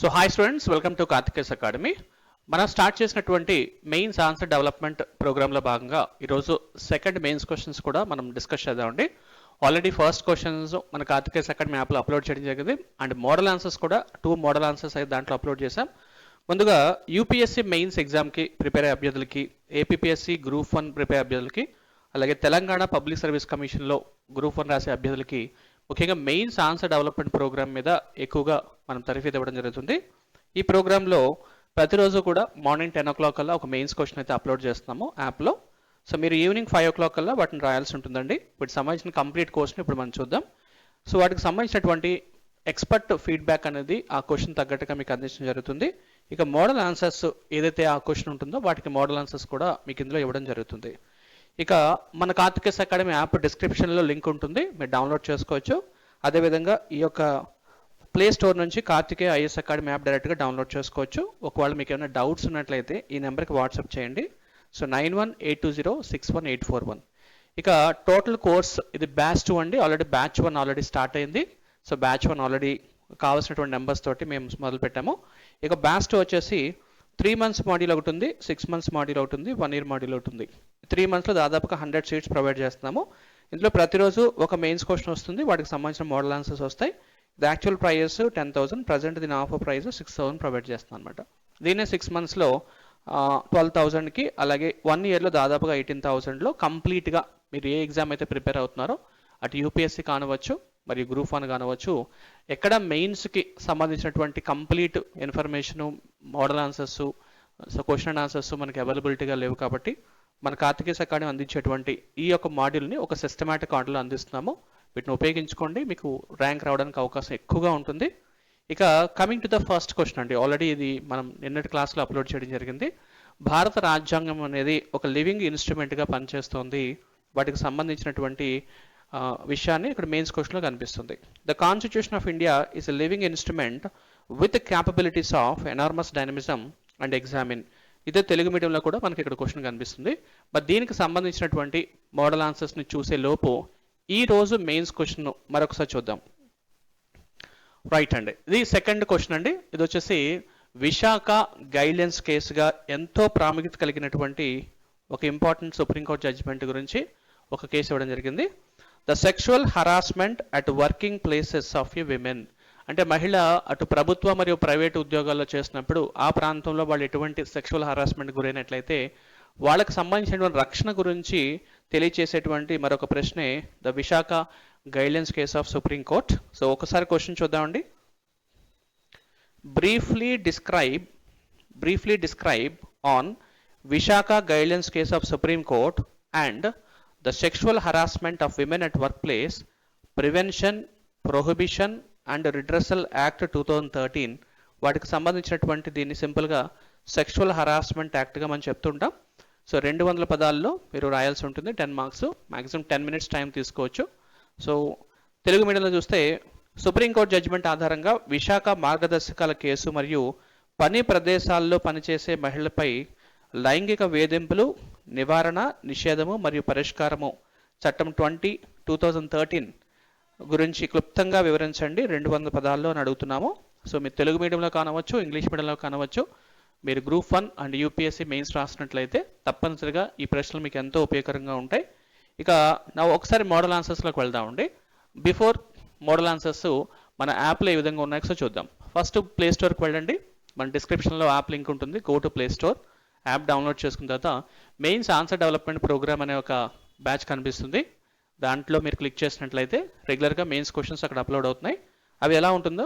So hi students welcome to Karthikeyas academy మనం start చేసినటువంటి mains answer development ప్రోగ్రాంలో భాగంగా ఈరోజు సెకండ్ మెయిన్స్ క్వశ్చన్స్ కూడా మనం డిస్కస్ చేద్దామండి. ఆల్రెడీ ఫస్ట్ క్వశ్చన్స్ మన కార్తికేస్ అకాడమీ యాప్లో అప్లోడ్ చేయడం జరిగింది. అండ్ మోడల్ ఆన్సర్స్ కూడా టూ మోడల్ ఆన్సర్స్ అయితే దాంట్లో అప్లోడ్ చేశాం. ముందుగా యూపీఎస్సీ మెయిన్స్ ఎగ్జామ్కి ప్రిపేర్ అయ్యే అభ్యర్థులకి ఏపీఎస్సీ గ్రూప్ వన్ ప్రిపేర్ అభ్యర్థులకి అలాగే తెలంగాణ పబ్లిక్ సర్వీస్ కమిషన్లో గ్రూప్ వన్ రాసే అభ్యర్థులకి ముఖ్యంగా మెయిన్స్ ఆన్సర్ డెవలప్మెంట్ ప్రోగ్రామ్ మీద ఎక్కువగా మనం తరఫీదు ఇవ్వడం జరుగుతుంది. ఈ ప్రోగ్రాంలో ప్రతిరోజు కూడా మార్నింగ్ టెన్ ఓ క్లాక్ కల్లా ఒక మెయిన్స్ క్వశ్చన్ అయితే అప్లోడ్ చేస్తున్నాము యాప్లో. సో మీరు ఈవినింగ్ ఫైవ్ ఓ క్లాక్ కల్లా వాటిని రాయాల్సి ఉంటుందండి. వీటికి సంబంధించిన కంప్లీట్ కోర్స్ని ఇప్పుడు మనం చూద్దాం. సో వాటికి సంబంధించినటువంటి ఎక్స్పర్ట్ ఫీడ్బ్యాక్ అనేది ఆ క్వశ్చన్ తగ్గట్టుగా మీకు అందించడం జరుగుతుంది. ఇక మోడల్ ఆన్సర్స్ ఏదైతే ఆ క్వశ్చన్ ఉంటుందో వాటికి మోడల్ ఆన్సర్స్ కూడా మీకు ఇందులో ఇవ్వడం జరుగుతుంది. ఇక మన కార్తికేస్ అకాడమీ యాప్ డిస్క్రిప్షన్లో లింక్ ఉంటుంది. మీరు డౌన్లోడ్ చేసుకోవచ్చు. అదేవిధంగా ఈ యొక్క ప్లే స్టోర్ నుంచి కార్తికేయ ఐఎస్ అకాడమీ యాప్ డైరెక్ట్గా డౌన్లోడ్ చేసుకోవచ్చు. ఒకవేళ మీకు ఏమైనా డౌట్స్ ఉన్నట్లయితే ఈ నెంబర్కి వాట్సాప్ చేయండి. So nine one eight two zero six one eight four one. ఇక టోటల్ కోర్స్ ఇది బ్యాచ్ టూ అండి. Already batch one already start అయింది. సో బ్యాచ్ వన్ ఆల్రెడీ కావాల్సినటువంటి నెంబర్స్ తోటి మేము మొదలుపెట్టాము. ఇక బ్యాచ్ టూ వచ్చేసి త్రీ మంత్స్ మాడ్యూల్ ఒకటి ఉంది సిక్స్ మంత్స్ మాడ్యూల్ ఒకటి ఉంది వన్ ఇయర్ మాడ్యూల్ ఒకటి ఉంది. త్రీ మంత్స్లో దాదాపుగా హండ్రెడ్ సీట్స్ ప్రొవైడ్ చేస్తున్నాము. ఇందులో ప్రతిరోజు ఒక మెయిన్స్ క్వశ్చన్ వస్తుంది వాటికి సంబంధించిన మోడల్ ఆన్సర్స్ వస్తాయి. The actual prizes ten thousand present దీని offer price six thousand provide చేస్తున్నాను అనమాట దీన్నే సిక్స్ మంత్స్లో ట్వెల్వ్ థౌసండ్కి అలాగే వన్ ఇయర్లో దాదాపుగా ఎయిటీన్ థౌసండ్లో కంప్లీట్గా మీరు ఏ ఎగ్జామ్ అయితే ప్రిపేర్ అవుతున్నారో అటు యూపీఎస్సీ కానవచ్చు మరియు గ్రూప్ వన్ కానవచ్చు ఎక్కడ మెయిన్స్కి సంబంధించినటువంటి complete information model answers so question and answers మనకి అవైలబిలిటీగా లేవు కాబట్టి మన కార్తికేయ అకాడమీ అందించేటువంటి ఈ యొక్క మాడ్యూల్ని ఒక సిస్టమేటిక్ ఆర్డర్లో అందిస్తున్నాము. వీటిని ఉపయోగించుకోండి. మీకు ర్యాంక్ రావడానికి అవకాశం ఎక్కువగా ఉంటుంది. ఇక coming to the first question అండి. ఆల్రెడీ ఇది మనం నిన్నటి క్లాస్లో అప్లోడ్ చేయడం జరిగింది. భారత రాజ్యాంగం అనేది ఒక లివింగ్ ఇన్స్ట్రుమెంట్గా పనిచేస్తోంది. వాటికి సంబంధించినటువంటి విషయాన్ని ఇక్కడ మెయిన్స్ క్వశ్చన్లో కనిపిస్తుంది. The constitution of India is a living instrument with capabilities of enormous dynamism and examine ఇదే తెలుగు మీడియంలో కూడా మనకి ఇక్కడ క్వశ్చన్ కనిపిస్తుంది. బట్ దీనికి సంబంధించినటువంటి మోడల్ ఆన్సర్స్ని చూసే లోపు ఈ రోజు మెయిన్స్ క్వశ్చన్ మరొకసారి చూద్దాం. రైట్ అండి. ఇది సెకండ్ క్వశ్చన్ అండి. ఇది వచ్చేసి విశాఖ గైడ్లైన్స్ కేసుగా ఎంతో ప్రాముఖ్యత కలిగినటువంటి ఒక ఇంపార్టెంట్ సుప్రీంకోర్టు జడ్జిమెంట్ గురించి ఒక కేసు ఇవ్వడం జరిగింది. The sexual harassment at working places of a women అంటే మహిళ అటు ప్రభుత్వ మరియు ప్రైవేట్ ఉద్యోగాల్లో చేసినప్పుడు ఆ ప్రాంతంలో వాళ్ళు ఎటువంటి సెక్షువల్ హరాస్మెంట్ గురైనట్లయితే వాళ్ళకి సంబంధించినటువంటి రక్షణ గురించి తెలియచేసేటువంటి మరొక ప్రశ్నే the Visakha guidelines case of supreme court so ఒకసారి క్వశ్చన్ చూద్దామండి. Briefly describe briefly describe on Visakha guidelines case of supreme court and the sexual harassment of women at work place prevention prohibition and redressal act two thousand thirteen వాటికి సంబంధించినటువంటి దీన్ని సింపుల్గా sexual harassment యాక్ట్గా మనం చెప్తుంటాం. So రెండు వందల పదాల్లో మీరు రాయాల్సి ఉంటుంది. Ten marks maximum ten minutes time తీసుకోవచ్చు. సో తెలుగు మీడియంలో చూస్తే సుప్రీంకోర్టు జడ్జిమెంట్ ఆధారంగా విశాఖ మార్గదర్శకాల కేసు మరియు పని ప్రదేశాల్లో పనిచేసే మహిళలపై లైంగిక వేధింపులు నివారణ నిషేధము మరియు పరిష్కారము. చట్టం ట్వంటీ టూ థౌజండ్ థర్టీన్ గురించి క్లుప్తంగా వివరించండి. రెండు వందల పదాల్లో అని అడుగుతున్నాము. సో మీరు తెలుగు మీడియంలో కానవచ్చు ఇంగ్లీష్ మీడియంలో కానవచ్చు మీరు group one and UPSC mains రాసినట్లయితే తప్పనిసరిగా ఈ ప్రశ్నలు మీకు ఎంతో ఉపయోగకరంగా ఉంటాయి. ఇక నా ఒకసారి మోడల్ ఆన్సర్స్లోకి వెళ్దామండి. బిఫోర్ మోడల్ ఆన్సర్స్ మన యాప్లో ఏ విధంగా ఉన్నాయో చూద్దాం. ఫస్ట్ ప్లే స్టోర్కి వెళ్ళండి. మన డిస్క్రిప్షన్లో యాప్ లింక్ ఉంటుంది. Go to play store. App download చేసుకున్న తర్వాత మెయిన్స్ ఆన్సర్ డెవలప్మెంట్ ప్రోగ్రామ్ అనే ఒక బ్యాచ్ కనిపిస్తుంది. దాంట్లో మీరు క్లిక్ చేసినట్లయితే రెగ్యులర్గా మెయిన్స్ క్వశ్చన్స్ అక్కడ అప్లోడ్ అవుతున్నాయి. అవి ఎలా ఉంటుందో